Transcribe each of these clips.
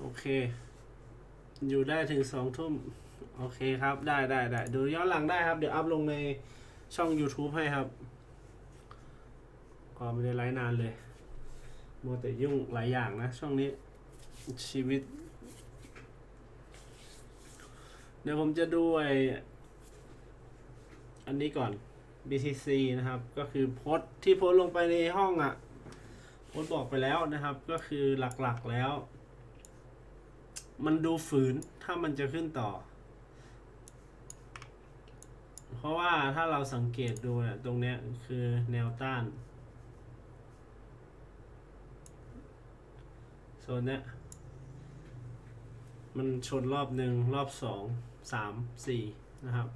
โอเค อยู่ได้ถึงสองทุ่ม โอเคครับ ได้ได้ได้ดูย้อนหลังได้ครับ เดี๋ยวอัพลงในช่อง YouTube ให้ครับ ก็ไม่ได้ไลฟ์นานเลย มัวแต่ยุ่งหลายอย่างนะ ช่วงนี้ ชีวิต เดี๋ยวผมจะดูไออันนี้ก่อน BTC นะครับ ก็คือโพสที่โพสลงไปในห้องอะ่ะโพสบอกไปแล้วนะครับ ก็คือหลักๆแล้ว มันดูฝืนถ้ามันจะขึ้นต่อ เพราะว่าถ้าเราสังเกตดูเนี่ยตรงเนี้ยคือแนวต้านโซนเนี้ยมันชนรอบหนึ่งรอบสองสามสี่นะครับ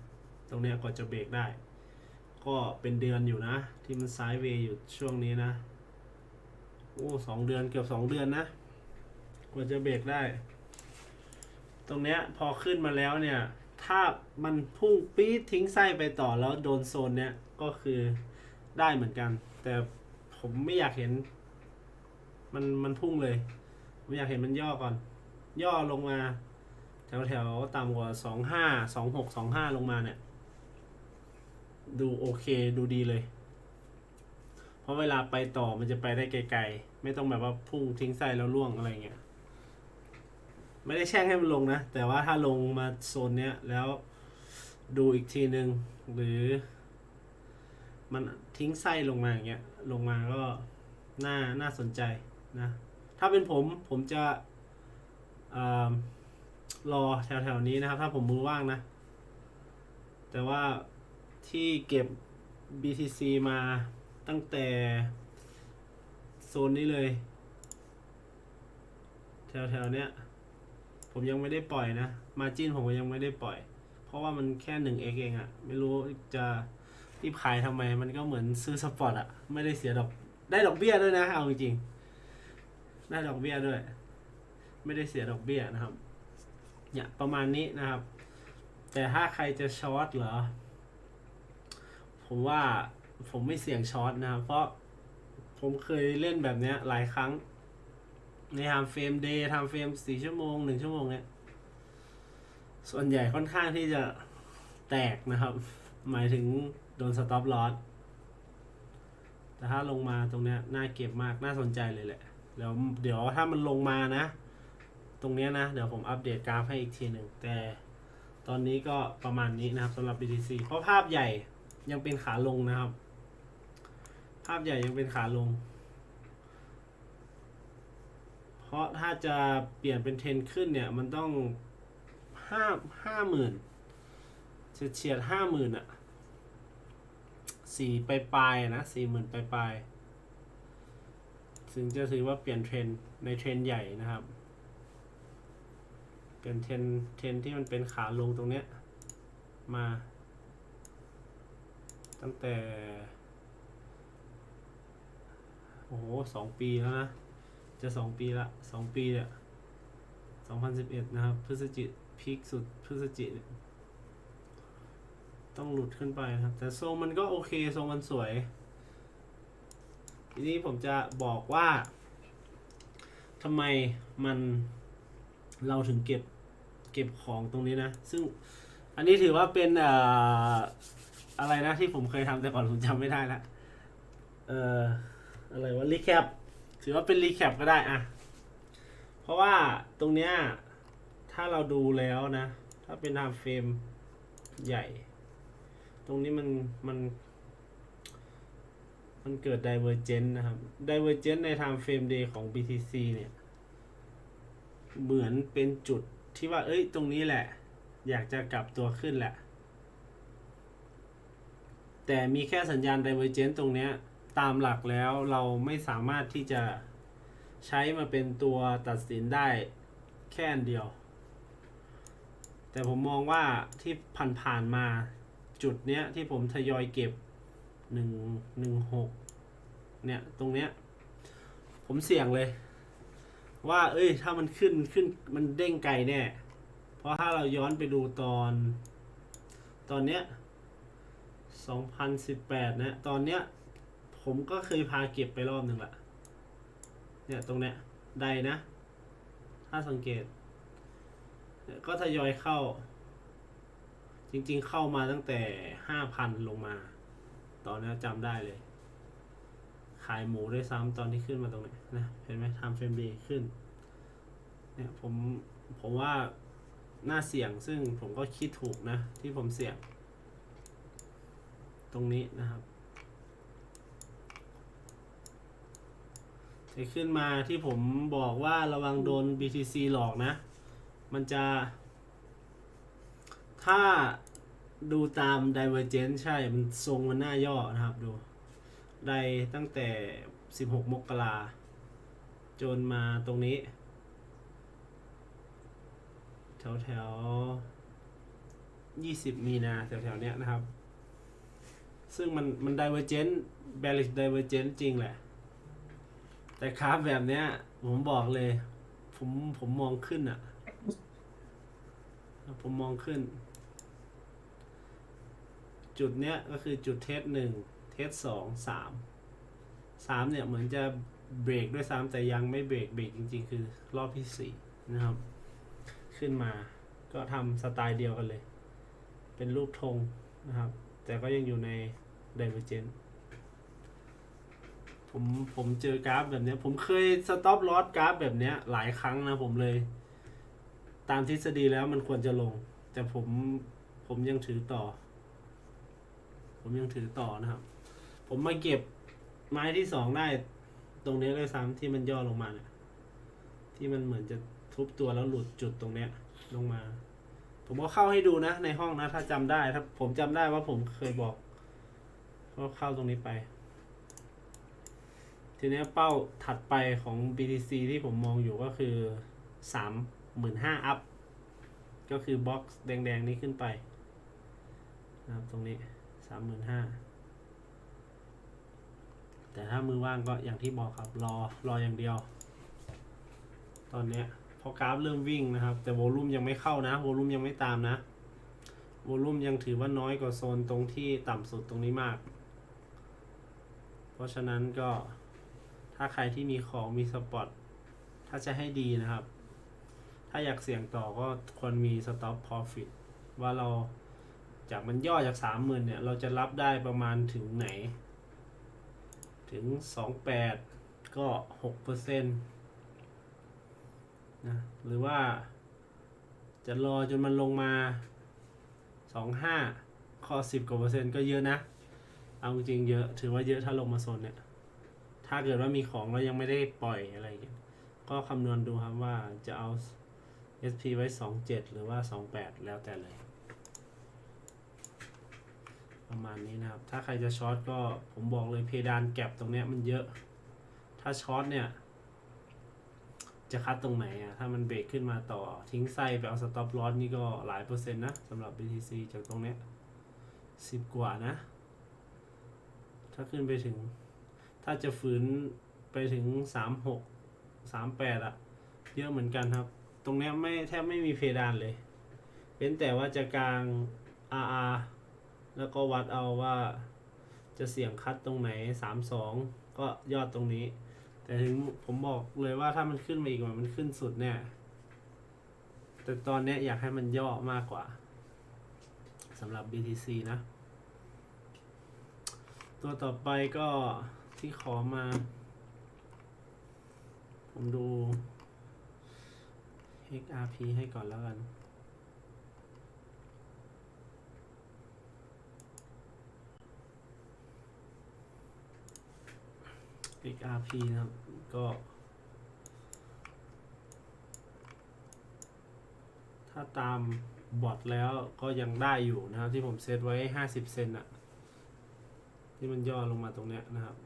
ตรงเนี้ยกว่าจะเบรกได้ ก็เป็นเดือนอยู่นะ ที่มันไซด์เวย์อยู่ช่วงนี้นะโอ้สองเดือนเกือบสองเดือนนะกว่าจะเบรกได้ ตรงเนี้ยพอขึ้นมาแล้วเนี่ย ถ้ามันพุ่งปี๊ดทิ้งไส้ไปต่อแล้วโดนโซนเนี้ยก็คือได้เหมือนกัน แต่ผมไม่อยากเห็น มันมันพุ่งเลย ผมอยากเห็นมันย่อก่อน ย่อลงมา แถวแถวต่ำกว่าสองห้าสองหกสองห้าลงมาเนี่ย ดูโอเคดูดีเลย เพราะเวลาไปต่อมันจะไปได้ไกลๆ ไม่ต้องแบบว่าพุ่งทิ้งไส้แล้วล่วงอะไรเงี้ย ไม่ได้แช่งให้มันลงนะ แต่ว่าถ้าลงมาโซนเนี้ยแล้วดูอีกทีหนึ่งหรือ มันทิ้งไส้ลงมาอย่างเงี้ยลงมาก็น่าน่าสนใจนะ ถ้าเป็นผมผมจะอรอแถวๆนี้นะครับ ถ้าผมมือว่างนะ แต่ว่าที่เก็บ BTC มาตั้งแต่โซนนี้เลย แถวๆเนี้ย ผมยังไม่ได้ปล่อยนะมาจินผมก็ยังไม่ได้ปล่อย เพราะว่ามันแค่หนึ่งเเองอะไม่รู้จะรีบขายทำไม มันก็เหมือนซื้อสปอร์ตอะไม่ได้เสียดอกได้ดอกเบี้ยด้วยนะเอาจริงๆได้ดอกเบี้ยด้วย ไม่ได้เสียดอกเบี้ยนะครับเนี่ยประมาณนี้นะครับ แต่ถ้าใครจะช็อตเหรอ ผมว่าผมไม่เสี่ยงช็อตนะครับ เพราะผมเคยเล่นแบบเนี้ยหลายครั้ง ในทำเฟรมเดย์ทำเฟรมสี่ชั่วโมงหนึ่งชั่วโมงเนี่ย ส่วนใหญ่ค่อนข้างที่จะแตกนะครับ หมายถึงโดนสต็อปลอสแต่ถ้าลงมาตรงเนี้ยน่าเก็บมากน่าสนใจเลยแหละเดี๋ยวเดี๋ยวถ้ามันลงมานะ ตรงเนี้ยนะ เดี๋ยวผมอัปเดตกราฟให้อีกทีหนึ่ง แต่ตอนนี้ก็ประมาณนี้นะครับสำหรับ BTC เพราะภาพใหญ่ยังเป็นขาลงนะครับ ภาพใหญ่ยังเป็นขาลง เพราะถ้าจะเปลี่ยนเป็นเทรนขึ้นเนี่ยมันต้องห้าห้าหมื่นเฉียดเฉียดห้าหมื่นอะสี่ปลายปลายนะสี่หมื่นปลายปลายถึงจะถือว่าเปลี่ยนเทรนในเทรนใหญ่นะครับ เปลี่ยนเทรนเทรนที่มันเป็นขาลงตรงเนี้ยมา ตั้งแต่ โอ้โหสองปีแล้วนะ จะสองปีละสองปีเนี่ยสองพันสิบเอ็ดนะครับ พฤศจิพีคสุดพฤศจิต้องหลุดขึ้นไปนะครับ แต่ทรงมันก็โอเคทรงมันสวย ทีนี้ผมจะบอกว่าทำไมมันเราถึงเก็บเก็บของตรงนี้นะ ซึ่งอันนี้ถือว่าเป็นเอ่ออะไรนะที่ผมเคยทำแต่ก่อนผมจำไม่ได้ละเอ่ออะไรวะรีแคป ถือว่าเป็นรีแคปก็ได้อะเพราะว่าตรงเนี้ยถ้าเราดูแล้วนะ ถ้าเป็นไทม์เฟรมใหญ่ ตรงนี้มันมัน มันเกิด Divergent นะครับ Divergent ใน Time Frame Day ของ BTC เนี่ย เหมือนเป็นจุดที่ว่า เอ้ย ตรงนี้แหละ อยากจะกลับตัวขึ้นแหละ แต่มีแค่สัญญาณ Divergent ตรงเนี้ย ตามหลักแล้วเราไม่สามารถที่จะใช้มาเป็นตัวตัดสินได้แค่นเดียว แต่ผมมองว่าที่ผ่านๆมาจุดเนี้ยที่ผมทยอยเก็บหนึ่งหนึ่งหกเนี่ยตรงเนี้ย ผมเสี่ยงเลย ว่า เอ้ย ถ้ามันขึ้นขึ้นมันเด้งไกลแน่ เพราะถ้าเราย้อนไปดูตอน ตอนเนี้ยสองพันสิบแปดนะตอนเนี้ย ผมก็เคยพาเก็บไปรอบหนึ่งละ เนี่ยตรงเนี้ยใดนะ ถ้าสังเกต ก็ทยอยเข้า จริงๆเข้ามาตั้งแต่ห้าพันลงมา ตอนนี้จำได้เลย ขายหมูด้วยซ้ำตอนที่ขึ้นมาตรงนี้นะ เห็นไหมทำเฟรมดีขึ้น เนี่ยผมผมว่าน่าเสี่ยงซึ่งผมก็คิดถูกนะ ที่ผมเสี่ยง ตรงนี้นะครับ จะขึ้นมาที่ผมบอกว่าระวังโดน BTC หลอกนะ มันจะ ถ้าดูตาม Divergence ใช่ มันทรงมันหน้าย่อนะครับดู ได้ตั้งแต่ 16 มกราจนมาตรงนี้ แถวแถวยี่สิบมีนาแถวแถวเนี้ยนะครับ ซึ่งมันมัน Divergence bearish Divergence จริงแหละ แต่คราฟแบบเนี้ย ผมบอกเลย ผมผมมองขึ้นอะ่ะ ผมมองขึ้น จุดเนี้ยก็คือจุดเทสหนึ่งเทสสองสามสามเนี่ยเหมือนจะเบรกด้วยซ้ำแต่ยังไม่เบรกเบรกจริง ๆ คือรอบที่สี่นะครับ ขึ้นมาก็ทำสไตล์เดียวกันเลย เป็นรูปธงนะครับ แต่ก็ยังอยู่ใน Divergence ผมผมเจอกราฟแบบเนี้ย ผมเคยสต็อปลอสกราฟแบบเนี้ย หลายครั้งนะผมเลย ตามทฤษฎีแล้วมันควรจะลง แต่ผมผมยังถือต่อ ผมยังถือต่อนะครับ ผมมาเก็บไม้ที่สองได้ ตรงนี้เลยซ้ำที่มันย่อลงมาเนี่ยที่มันเหมือนจะทุบตัวแล้วหลุดจุดตรงเนี้ย ลงมา ผมก็เข้าให้ดูนะ ในห้องนะ ถ้าจำได้ถ้าผมจำได้ว่าผมเคยบอกก็เข้าตรงนี้ไป ทีนี้เป้าถัดไปของ BTC ที่ผมมองอยู่ก็คือสามหมื่นห้าอัพ ก็คือบล็อกแดง ๆ นี้ขึ้นไปนะครับตรงนี้สามหมื่นห้าแต่ถ้ามือว่างก็อย่างที่บอกครับรอรออย่างเดียว ตอนนี้พอกราฟเริ่มวิ่งนะครับ แต่โวลูมยังไม่เข้านะ โวลูมยังไม่ตามนะ โวลูมยังถือว่าน้อยกว่าโซนตรงที่ต่ำสุดตรงนี้มาก เพราะฉะนั้นก็ ถ้าใครที่มีของมีสปอต ถ้าจะให้ดีนะครับ ถ้าอยากเสี่ยงต่อก็ควรมี stop profit ว่าเราจากมันย่อจากสามหมื่นเนี่ย เราจะรับได้ประมาณถึงไหน ถึงสองแปดก็หกเปอร์เซ็นต์นะหรือว่าจะรอจนมันลงมาสองห้าข้อสิบกว่าเปอร์เซ็นต์ก็เยอะนะ เอาจริงเยอะ ถือว่าเยอะถ้าลงมาโซนเนี่ย ถ้าเกิดว่ามีของแล้วยังไม่ได้ปล่อยอะไรเงี้ยก็คำนวณดูครับว่าจะเอา SP ไว้ 27 หรือว่า 28 แล้วแต่เลย ประมาณนี้นะครับ ถ้าใครจะช็อตก็ผมบอกเลยเพดานแก็บตรงเนี้ยมันเยอะ ถ้าช็อตเนี่ย จะคัดตรงไหนอะถ้ามันเบรกขึ้นมาต่อ ทิ้งไส้ไปเอาสต็อปลอสนี่ก็หลายเปอร์เซ็นต์นะสำหรับ BTC จากตรงเนี้ยสิบกว่านะ ถ้าขึ้นไปถึง ถ้าจะฝืนไปถึงสามหกสามแปดอะเยอะเหมือนกันครับ ตรงนี้ไม่แทบไม่มีเพดานเลยเป็นแต่ว่าจะกลาง RR แล้วก็วัดเอาว่าจะเสี่ยงคัดตรงไหนสามสองก็ยอดตรงนี้ แต่ถึงผมบอกเลยว่าถ้ามันขึ้นมาอีกมันขึ้นสุดเนี่ย แต่ตอนนี้อยากให้มันย่อมากกว่าสำหรับ BTC นะ ตัวต่อไปก็ ที่ขอมา ผมดู XRP ให้ก่อนแล้วกัน XRP นะครับ ก็ ถ้าตามบอทแล้วก็ยังได้อยู่นะครับ ที่ผมเซตไว้ 50 เซนอะที่มันย่อลงมาตรงเนี้ยนะครับ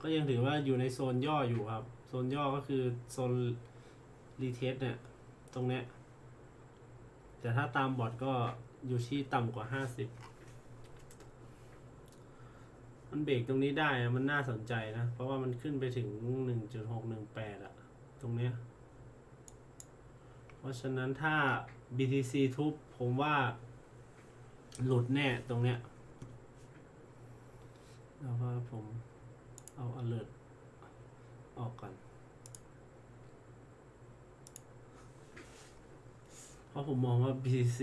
ก็ยังถือว่าอยู่ในโซนย่ออยู่ครับ โซนย่อก็คือโซนรีเทสเนี่ย ตรงเนี้ย แต่ถ้าตามบอทก็อยู่ที่ต่ำกว่า 50 มันเบรกตรงนี้ได้ มันน่าสนใจนะ เพราะว่ามันขึ้นไปถึง 1.618อะตรงเนี้ย เพราะฉะนั้นถ้า BTC ทุบผมว่าหลุดแน่ตรงเนี้ยแล้วก็ผม เอา alert ออกก่อน เพราะผมมองว่า BCC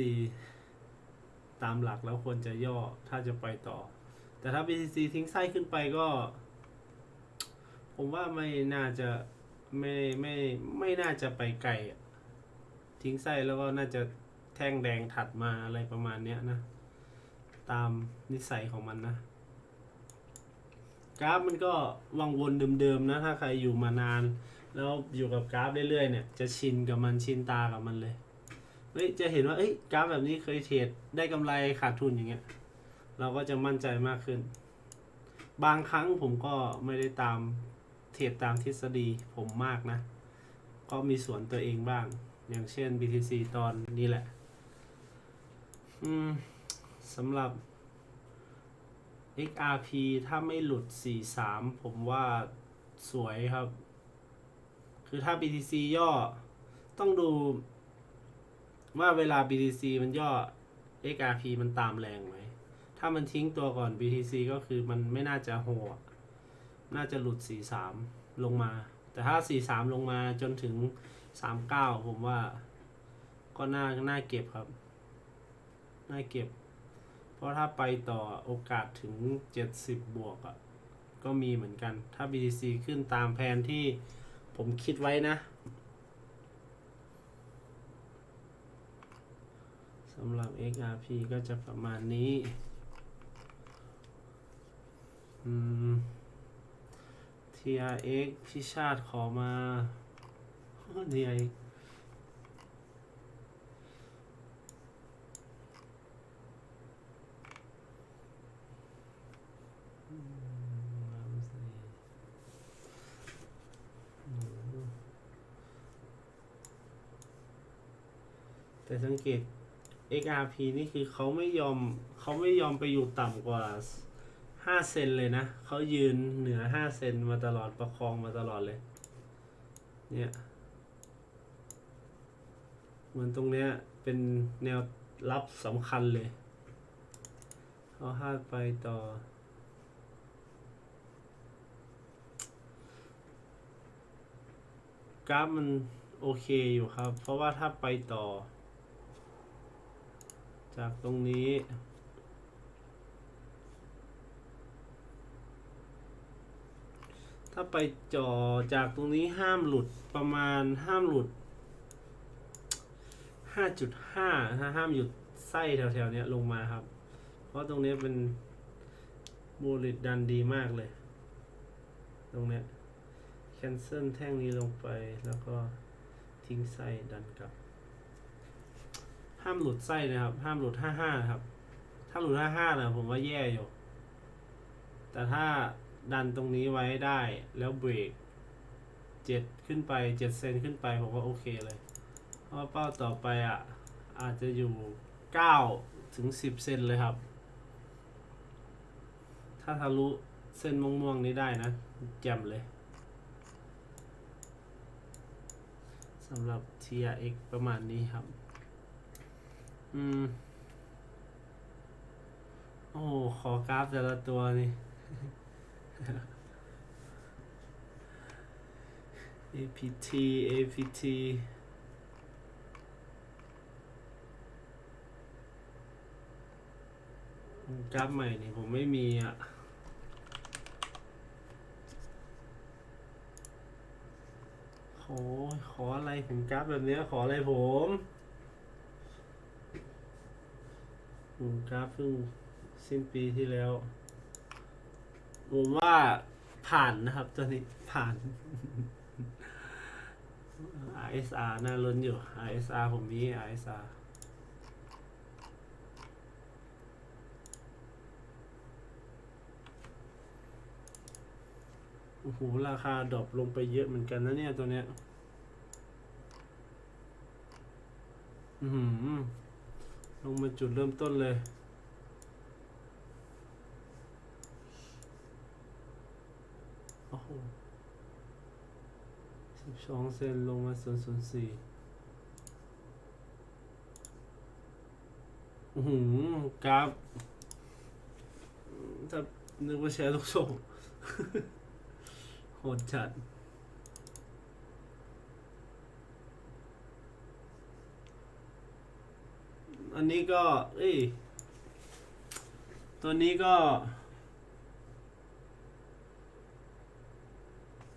ตามหลักแล้วควรจะย่อถ้าจะไปต่อ แต่ถ้า BCC ทิ้งไส้ขึ้นไปก็ ผมว่าไม่น่าจะไม่ไม่ไม่น่าจะไปไกลทิ้งไส้แล้วก็น่าจะแท่งแดงถัดมาอะไรประมาณเนี้ยนะ ตามนิสัยของมันนะ กราฟมันก็วังวนเดิมๆนะ ถ้าใครอยู่มานาน แล้วอยู่กับกราฟเรื่อยๆเนี่ย จะชินกับมันชินตากับมันเลยเฮ้ยจะเห็นว่าเอ้ยกราฟแบบนี้เคยเทรดได้กำไรขาดทุนอย่างเงี้ย เราก็จะมั่นใจมากขึ้น บางครั้งผมก็ไม่ได้ตามเทรดตามทฤษฎีผมมากนะ ก็มีส่วนตัวเองบ้าง อย่างเช่น BTC ตอนนี้แหละ อืมสำหรับ XRP ถ้าไม่หลุด 43 ผมว่าสวยครับ คือถ้า BTC ย่อต้องดู ว่าเวลา BTC มันย่อ XRP มันตามแรงไหม ถ้ามันทิ้งตัวก่อน BTC ก็คือมันไม่น่าจะโหอะน่าจะหลุด 43 ลงมา แต่ถ้า 43 ลงมาจนถึง 39 ผมว่า ก็น่าน่าเก็บครับ น่าเก็บ เพราะถ้าไปต่อโอกาสถึง 70 บวกอะ่ะก็มีเหมือนกัน ถ้า BTC ขึ้นตามแผนที่ผมคิดไว้นะสำหรับ XRP ก็จะประมาณนี้ อืม TRX พี่ชาติขอมา TRX แต่สังเกต XRP นี่คือเขาไม่ยอมเขาไม่ยอมไปอยู่ต่ำกว่า 5 เซนเลยนะ เขายืนเหนือ 5 เซนมาตลอดประคองมาตลอดเลย เนี่ย เหมือนตรงเนี้ยเป็นแนวรับสำคัญเลยเขาห้าไปต่อ กราฟมันโอเคอยู่ครับ เพราะว่าถ้าไปต่อ จากตรงนี้ ถ้าไปจ่อจากตรงนี้ห้ามหลุดประมาณห้ามหลุด 5.5 ถ้าห้ามหยุดไส้แถวๆนี้ลงมาครับ เพราะตรงนี้เป็นบูลิตดันดีมากเลย ตรงเนี้ยแคนเซิลแท่งนี้ลงไปแล้วก็ทิ้งไส้ดันกลับ ห้ามหลุดไส้นะครับ ห้ามหลุด55ครับ ถ้าหลุด55นะผมว่าแย่อยู่ แต่ถ้าดันตรงนี้ไว้ได้แล้วเบรก7ขึ้นไป7เซนขึ้นไปผมว่าโอเคเลย เพราะเป้าต่อไปอะ อาจจะอยู่9ถึง10เซนเลยครับ ถ้าทะลุเส้นม่วงๆนี้ได้นะแจ่มเลยสำหรับ TRX ประมาณนี้ครับ อืม โอ้ขอกราฟแต่ละตัวนี่ APT APT กราฟใหม่นี่ผมไม่มีอะขอขออะไรผมกราฟแบบนี้ขออะไรผมผม กราฟเพิ่งสิ้นปีที่แล้ว ผมว่าผ่านนะครับ ตัวนี้ผ่าน RSR น่าล้นอยู่ RSR ผมมี RSR โอ้โห ราคาดรอปลงไปเยอะเหมือนกันนะเนี่ย ตัวเนี้ย อือหือ ลงมาจุดเริ่มต้นเลยโอ้โหสิบสองเซนลงมาศูนย์ศูนย์สี่อือหือกราฟถ้านึกว่าแชร์ลูกโซ่โหดจัด อันนี้ก็ เอ้ย ตัวนี้ก็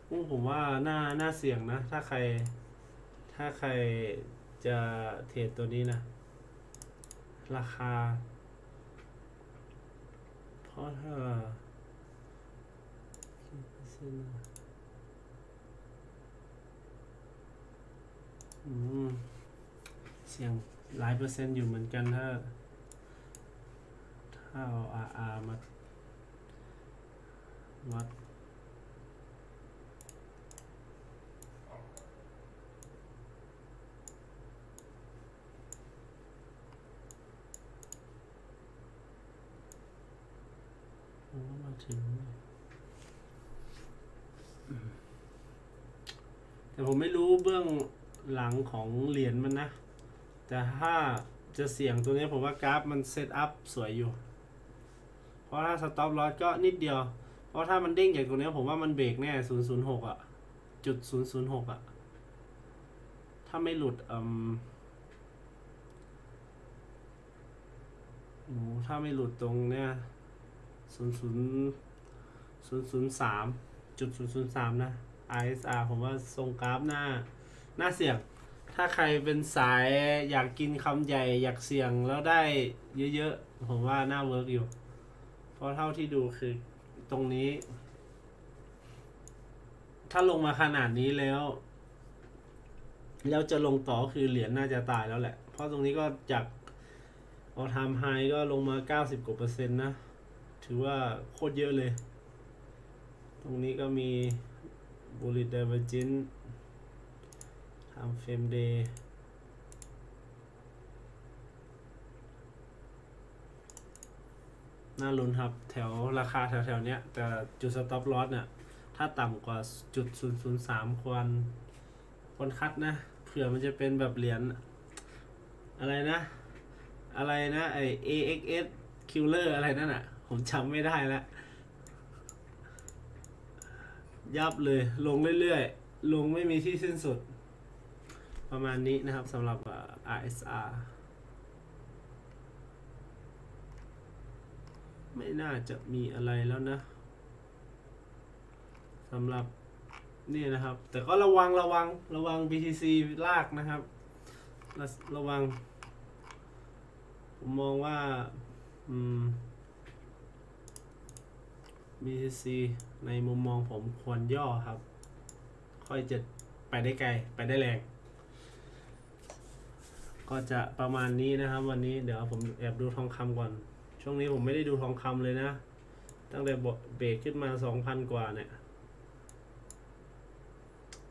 อู้ผมว่าน่าน่าเสี่ยงนะ ถ้าใคร ถ้าใครจะเทรดตัวนี้นะ ราคา เพราะถ้าอืม เสี่ยง หลายเปอร์เซ็นต์อยู่เหมือนกันถ้า ถ้าเอา RR มาวัดมาถึงแต่ผมไม่รู้เบื้องหลังของเหรียญมันนะ แต่ถ้าจะเสี่ยงตัวนี้ผมว่ากราฟมันเซตอัพสวยอยู่ เพราะถ้าสต็อปลอสก็นิดเดียว เพราะถ้ามันเด้งจากตรงนี้ผมว่ามันเบรกแน่006อะ จุด006อะ ถ้าไม่หลุดอืมโอ้ถ้าไม่หลุดตรงเนี้ยศูนย์ศูนย์ศูนย์ศูนย์สามจุดศูนย์ศูนย์สามนะ ISR ผมว่าทรงกราฟหน้า หน้าเสี่ยง ถ้าใครเป็นสายอยากกินคำใหญ่อยากเสี่ยงแล้วได้เยอะๆ ผมว่าน่าเวิร์กอยู่ เพราะเท่าที่ดูคือตรงนี้ ถ้าลงมาขนาดนี้แล้ว แล้วจะลงต่อคือเหรียญน่าจะตายแล้วแหละ เพราะตรงนี้ก็จากออทามไฮก็ลงมา 90กว่าเปอร์เซ็นต์นะ ถือว่าโคตรเยอะเลย ตรงนี้ก็มี bullet divergence ทำ frame day น่าลุ้นครับแถวราคาแถวๆเนี้ย แต่จุด stop loss เนี่ย ถ้าต่ำกว่าจุด003 ควรควรคัดนะ เผื่อมันจะเป็นแบบเหรียญอะไรนะ อะไรนะไอ AXS Killer อะไรนั่นอะ ผมจำไม่ได้แล้วยับเลยลงเรื่อยๆ ลงไม่มีที่สิ้นสุด ประมาณนี้นะครับสำหรับ RSR ไม่น่าจะมีอะไรแล้วนะสำหรับนี่นะครับ แต่ก็ระวังระวังระวัง BTC ลากนะครับ ระระวัง ผมมองว่า อืม BTC ในมุมมองผมควรย่อครับ ค่อยจะไปได้ไกล ไปได้แรง ก็จะประมาณนี้นะครับ วันนี้เดี๋ยวผมแอบดูทองคำก่อน ช่วงนี้ผมไม่ได้ดูทองคำเลยนะ ตั้งแต่เบรกขึ้นมาสองพันกว่าเนี่ย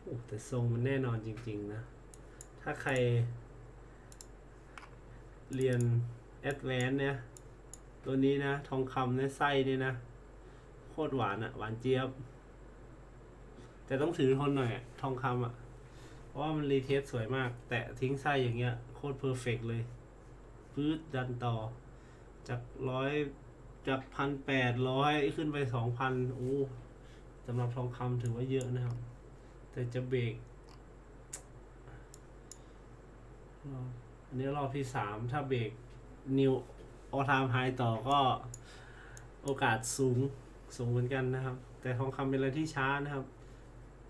โอ้แต่ทรงมันแน่นอนจริง ๆ นะ ถ้าใคร เรียนแอดแวนเนี่ย ตัวนี้นะ ทองคำในไส้เนี่ยนะ โคตรหวานอะหวานเจี๊ยบ แต่ต้องถือทนหน่อยอะทองคำอะเพราะว่ามันรีเทสสวยมาก แต่ทิ้งไส้อย่างเงี้ย โคตรเพอร์เฟกเลยพืดดันต่อ จากร้อยจากพันแปดร้อยขึ้นไปสองพันโอ้สำหรับทองคำถือว่าเยอะนะครับ แต่จะเบรกอบอันนี้รอบที่สามถ้าเบรกนิวออทามไฮต่อก็โอกาสสูงสูงเหมือนกันนะครับ แต่ทองคำเป็นอะไรที่ช้านะครับ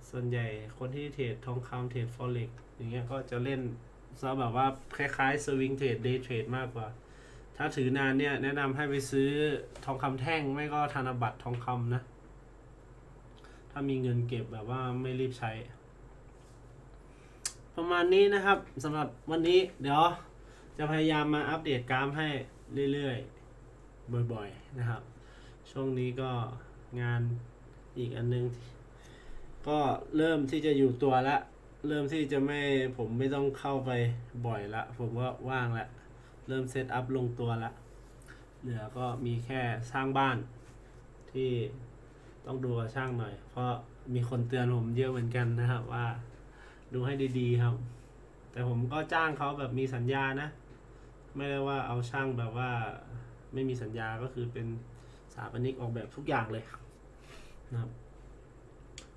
ส่วนใหญ่คนที่เทรดทองคำเทรดฟอเร็กอย่างเงี้ยก็จะเล่น ซะแบบว่าคล้ายๆสวิงเทรดเดย์เทรดมากกว่า ถ้าถือนานเนี่ย แนะนำให้ไปซื้อทองคำแท่งไม่ก็ธนบัตรทองคำนะ ถ้ามีเงินเก็บแบบว่าไม่รีบใช้ ประมาณนี้นะครับสำหรับวันนี้เดี๋ยวจะพยายามมาอัปเดตกราฟให้เรื่อยๆ บ่อยๆ นะครับ ช่วงนี้ก็งานอีกอันนึง ก็เริ่มที่จะอยู่ตัวละ เริ่มที่จะไม่ผมไม่ต้องเข้าไปบ่อยละ ผมก็ว่างละ เริ่มเซตอัพลงตัวละ เหลือก็มีแค่สร้างบ้านที่ต้องดูกับช่างหน่อย เพราะมีคนเตือนผมเยอะเหมือนกันนะครับว่า ดูให้ดีๆครับ แต่ผมก็จ้างเขาแบบมีสัญญานะ ไม่ได้ว่าเอาช่างแบบว่าไม่มีสัญญาก็คือเป็นสถาปนิกออกแบบทุกอย่างเลยนะครับ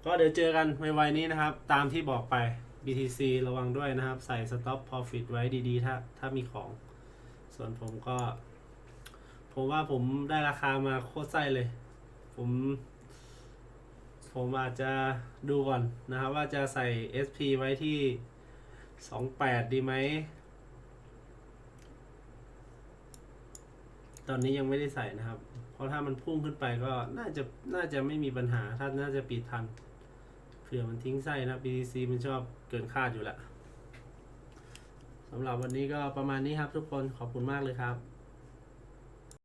ก็เดี๋ยวเจอกันไวๆนี้นะครับ ตามที่บอกไป BTC ระวังด้วยนะครับ ใส่ stop profit ไว้ดีๆ ถ้าถ้ามีของ ส่วนผมก็ ผมว่าผมได้ราคามาโคตรไส้เลย ผม ผมอาจจะดูก่อนนะครับ ว่าจะใส่ SP ไว้ที่ 28 ดีไหม ตอนนี้ยังไม่ได้ใส่นะครับ เพราะถ้ามันพุ่งขึ้นไปก็น่าจะน่าจะไม่มีปัญหา ถ้าน่าจะปิดทัน ผื่อมันทิ้งไส้นะ BTC มันชอบเกินคาดอยู่แล้วสำหรับวันนี้ก็ประมาณนี้ครับทุกคนขอบคุณมากเลยครับ